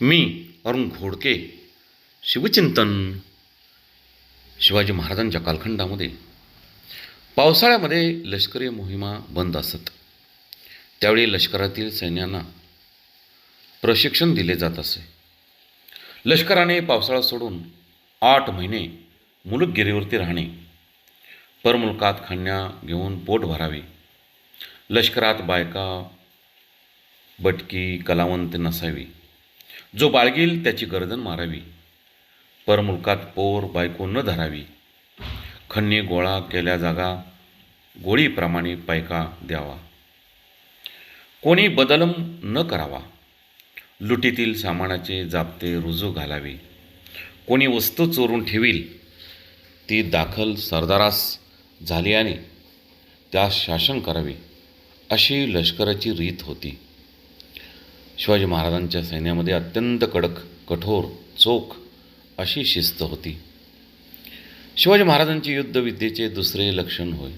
मी अरुण घोडके शिवचिंतन शिवाजी महाराजांच्या कालखंडामध्ये. पावसाळ्यामध्ये लष्करी मोहिमा बंद असत. त्यावेळी लष्करातील सैन्यांना प्रशिक्षण दिले जात असे. लष्कराने पावसाळा सोडून आठ महिने मुलुकगिरीवरती राहणे परमुलकात खाण्या घेऊन पोट भरावे लष्करात बायका बटकी कलावंत नसावी जो बाळगील त्याची गर्दन मारावी. परमुलकात पोर बायको न धरावी. खन्ने गोळा केल्या जागा गोळीप्रमाणे पैका द्यावा. कोणी बदलम न करावा. लुटीतील सामानाचे जापते रुजू घालावे. कोणी वस्तू चोरून ठेवील ती दाखल सरदारास झाल्याने त्यास शासन करावे अशी लष्कराची रीत होती. शिवाजी महाराजांच्या सैन्यामध्ये अत्यंत कडक कठोर चोख अशी शिस्त होती. शिवाजी महाराजांचे युद्धविद्येचे दुसरे लक्षण होय.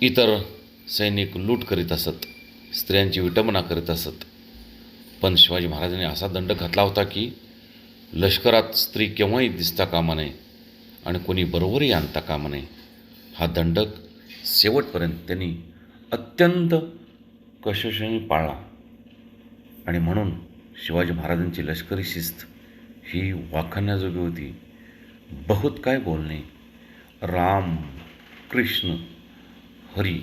इतर सैनिक लूट करीत असत स्त्रियांची विटंबना करीत असत. पण शिवाजी महाराजांनी असा दंड घातला होता की लष्करात स्त्री केव्हाही दिसता कामा नये आणि कोणी बरोबरही आणता कामा नये. हा दंडक शेवटपर्यंत त्यांनी अत्यंत कशोशीने पाळला. आणि म्हणून शिवाजी महाराजांची लष्करी शिस्त ही वाखण्याजोगी होती. बहुत काय बोलणे. राम कृष्ण हरी